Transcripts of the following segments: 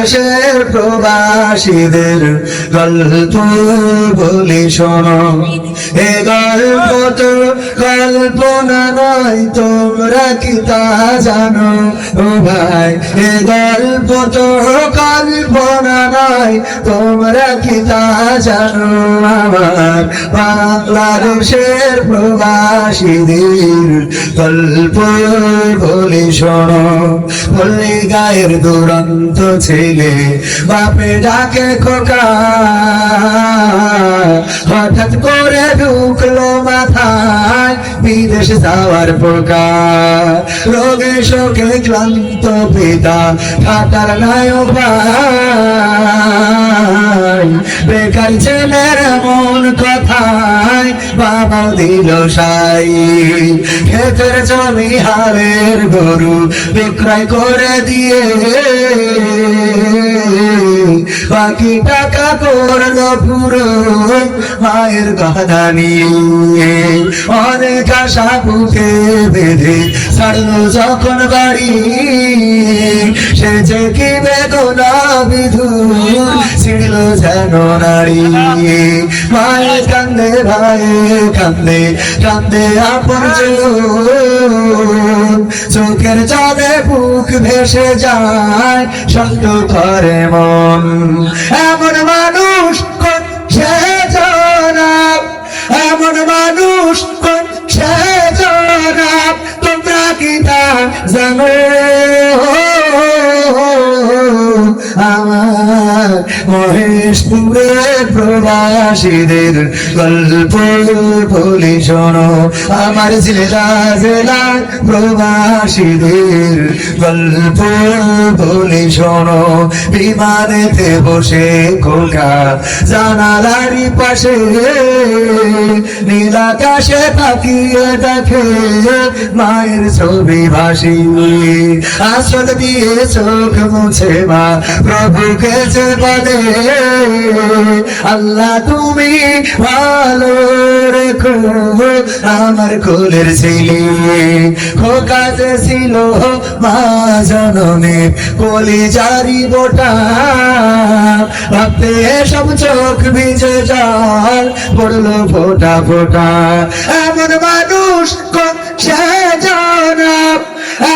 বাংলাদেশের প্রবাসীদের গল্প বলি শোনো। এ গল্প কল্পনা নয় তোমরা কি তা জানো? ও ভাই, এ গল্প তো কল্পনা নয় তোমরা কি তা জানো? আমার বাংলাদেশের প্রবাসীদের গল্প বলি শোনো। বললি গায়ের দুরন্ত ছেলে, বাপে ডাকে খোকা। হঠাৎ করে ঢুকলো মাথায়, বিদেশ যাওয়ার পোকা রোগে শোকে ক্লান্ত পিতা নায়ক ভাই বেকার ছেলের মন কথায় বাবা দিল সাই। খেতের জমি হারের গরু বিক্রয় করে দিয়ে বাকি টাকা করল পুরো মায়ের কথা নিয়ে অনেক আশা বুকে বেঁধে ছাড়লো যখন বাড়ি। সে যে কি বেদনা বিধু ছিড়ল যেন নারী। মায়ের কান্দে ভাই কান্দে কান্দে আপন চোখের চাঁদে বুক ভেসে যায় সন্ত করে মন। এমন মানুষ মহেশপুরের প্রবাসীদের গল্প বলি শোনো। আমার জেলা জেলার প্রবাসীদের গল্প বলি শোনো, বিমানেতে বসে খোকা জানালারি পাশে। নীল আকাশে তাকিয়ে দেখে মায়ের ছবি ভাসি। আসল দিয়ে চোখ মুছে মা প্রভুকে যে পদে আল্লাহ, তুমি ভালো রেখো আমার কোলের ছেলে। খোকা যে ছিল মা জননে কলি জারি বোটা, ভাবতে সব চোখ ভিজে জল, পড়ল ফোটা ফোটা। এমন মানুষ কোন সে জনাব?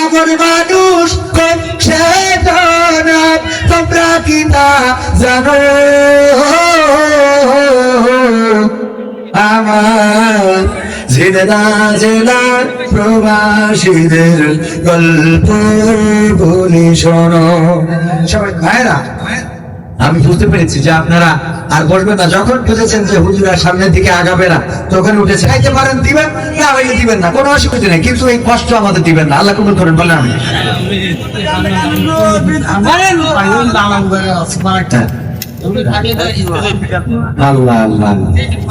এমন মানুষ কোন সে জনাব? তোমরা কি না জানো? আমার জেলা জেলার প্রবাসীদের গল্প বলি শোনো। সবাই ভাইরা আমি বুঝতে পেরেছি যে আপনারা আর বসবেন না। যখন বুঝেছেন যে হুজুরা সামনের দিকে আগাবে না, তখন উঠেছে, খাইতে পারেন, দিবেন? না হইলে দিবেন না, কোনো অসুবিধা নেই। কিন্তু এই কষ্ট আমাদের দিবেন না। আল্লাহ কবুল করেন, বলেন আমি আল্লাহ আল্লাহ।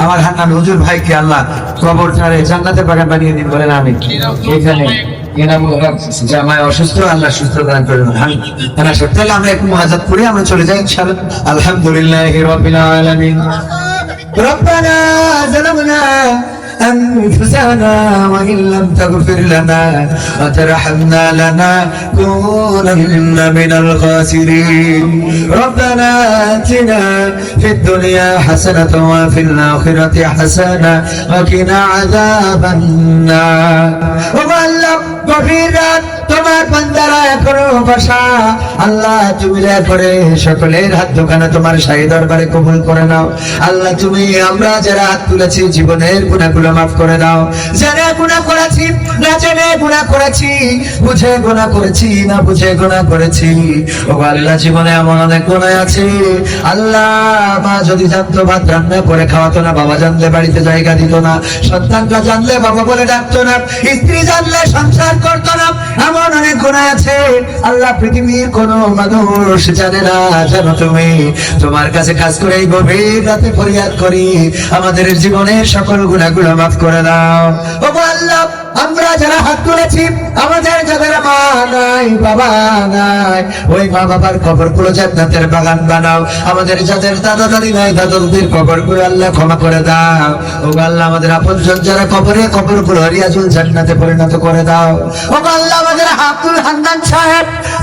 আমার হান্নান হুজুর ভাইকে আল্লাহ কবর ছাড়ে জান্নাতের বাগান বানিয়ে দিন। বলেন আমি এখানে জামায় অসুস্থ আল্লাহ সুস্থ দান করেন হ্যাঁ তাহলে আমরা একটু মহাজাত করি আমরা চলে যাই ইনশাআল্লাহ আলহামদুলিল্লাহ রাব্বিল আলামিন ربنا ظلمنا أنفسنا وإن لم تغفر لنا وترحمنا لنكونن من الخاسرين ربنا آتنا في الدنيا حسنة وفي الآخرة حسنة وقنا عذاب النار ومن গভীর রাত, তোমার বান্দারা এখনও বসা। আল্লাহ, তুমি করে সকলের হাত দোকানে তোমার শাহী দরবারে কবুল করে নাও। আল্লাহ, তুমি, আমরা যারা হাত তুলেছি, জীবনের গুণাগুলো মাফ করে দাও। যারা গুণা করেছি, না জেনে গুণা করেছি, বুঝে গুণা করেছি, না বুঝে গুণা করেছি। ও আল্লাহ, জীবনে এমন অনেক গুণায় আছে। আল্লাহ, মা যদি জানতো, ভাত রান্না করে খাওয়াতো না, বাবা জানলে বাড়িতে জায়গা দিত না। সন্তানরা জানলে বাবা বলে ডাকতো না। স্ত্রী জানলে সংসার করতো এমন অনেক গুণা আছে। আল্লাহ পৃথিবীর কোন মানুষ জানে না, জানো তুমি। তোমার কাছে কাজ করে এই গভীর রাতে ফরিয়াদ করি। আমাদের জীবনের সকল গুণাগুলো মাফ করে দাও। ও আল্লাহ, আমরা যারা হাত তুলেছি, আমাদের যাদের মা নাই গুলো জান্নাতের বাগান বানাও। আমাদের যাদের দাদা দাদি নাই দাদুদের কবরগুলো আল্লাহ ক্ষমা করে দাও। ও আল্লাহ, আমাদের আপনজন যারা কবরে কবরগুলো রিয়াজুল জান্নাতে পরিণত করে দাও। ও আল্লাহ, আমাদের আব্দুল হান্নান সাহেব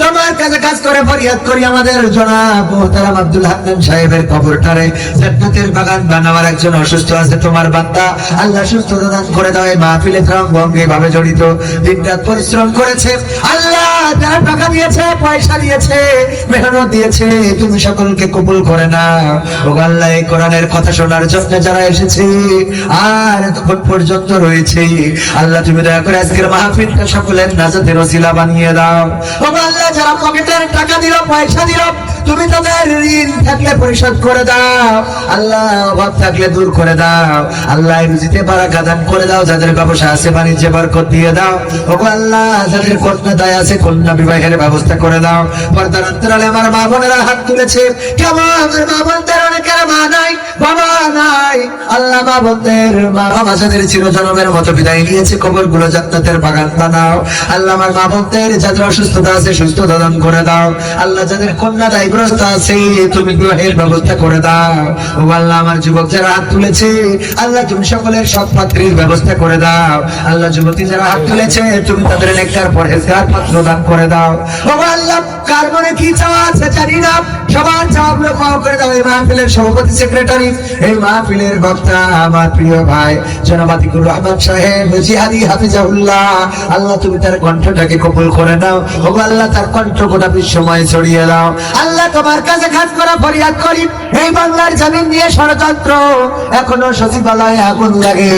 তোমার কাছে কাজ করে, ফরিয়াদ করি আমাদের মোহতারাম আব্দুল সাহেবের জান্নাতের বাগান বানাবার একজন অসুস্থ আছে তোমার বান্দা। আল্লাহ দান করে দাও, এই মাহফিলে ভাবে জড়িত। দিনরাত পরিশ্রম করেছে, আল্লাহ টাকা দিয়েছে, পয়সা দিয়েছে, মেহনত দিয়েছে, তুমি সকলকে কবুল করে না ও আল্লাহ, এই কোরআনের কথা শোনার জন্য যারা এসেছে, আর এতক্ষণ পর্যন্ত রয়েছে, আল্লাহ তুমি দয়া করে আজকের মাহফিলটা সকলের নাজাতের ওসিলা বানিয়ে দাও। ও আল্লাহ যারা পকেটের টাকা দিল পয়সা দিল তুমি তাদের ঋণ থাকলে পরিশোধ করে দাও। আল্লাহ অভাব থাকলে দূর করে দাও। আল্লাহ রুজিতে বারাকা দান করে দাও। যাদের ব্যবসা আছে, বাণিজ্যে বরকত দিয়ে দাও। ও আল্লাহ, যাদের কন্যা দায় আছে, কন্যা বিবাহের ব্যবস্থা করে দাও। পর্দার অন্তরালে আমার মা বোনেরা হাত তুলেছে। কেমন আমার মা বোনদের? অনেকের মা নাই, বাবা নাই। আল্লাহ মা বোনদের, মা বাবা যাদের চিরজনমের মতো বিদায় নিয়েছে কবরগুলো জান্নাতের বাগান বানাও। আল্লাহ আমার মা বোনদের, যাদের অসুস্থতা আছে সুস্থতা দান করে দাও। আল্লাহ যাদের কন্যা দাও। আল্লাহ তুমি দাও। দাও। দাও মাহফিলের বক্তা আমার প্রিয় ভাই সাহেব আল্লাহ, তুমি তার কণ্ঠটাকে কবুল করে নাও। ও আল্লাহ, তার কণ্ঠ গোটা বিশ্বময় ছড়িয়ে দাও। আল্লাহ তোমার কাছে খাস করা ফরিয়াদ করি এই বাংলার জমিন দিয়ে ষড়যন্ত্র। এখনও সচিবালয়ে আগুন লাগে।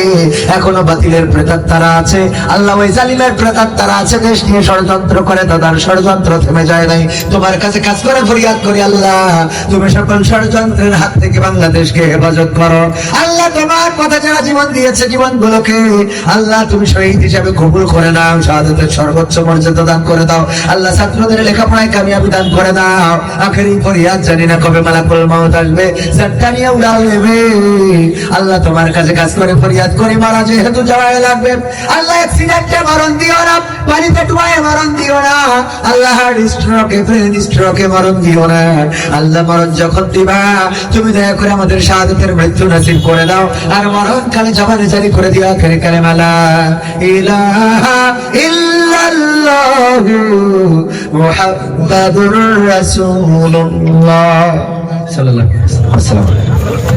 এখনও বাতিলের প্রেতাত্মারা আছে। আল্লাহ ওই জালিমের প্রেতাত্মারা আছে। দেশ নিয়ে ষড়যন্ত্র করে তাদের ষড়যন্ত্র থেমে যায় নাই। তোমার কাছে কাজ করে ফরিয়াদ করি আল্লাহ। তুমি সকল ষড়যন্ত্রের হাত থেকে বাংলাদেশকে হেফাজত করো। আল্লাহ তোমার কথা যারা জীবন দিয়েছে জীবন গুলোকে আল্লাহ তুমি শহীদ হিসাবে কবুল করে নাও, শাহাদতের সর্বোচ্চ মর্যাদা দান করে দাও। আল্লাহ ছাত্রদের লেখাপড়ায় কামিয়াবি দান করে দাও। আখেরি ফরিয়াদ জানি না কবে মালাকুল মাউত আসবে নিয়ে উড়াল নেবে। আল্লাহ তোমার কাছে কাজ করে, ফরিয়াদ করি, মারা যেহেতু যাওয়াই লাগবে। আল্লাহ অ্যাক্সিডেন্টে মরণ দিও না পানিতে ডুবায় মরণ দিও না। আল্লাহ স্ট্রোকে ব্রেন স্ট্রোকে মরণ দিও না। আল্লাহ মরণ যখন দিবা, তুমি দয়া করে আমাদের শাহাদতের মৃত্যু নাসিব করে দাও। আর মরণ কালে জবানে জারি করে দিও আখেরি কালে মালা ইলাহা ইল্লাল্লাহু মুহাম্মাদুর রাসূলুল্লাহ। সাল্লাল্লাহু আলাইহি ওয়াসাল্লাম।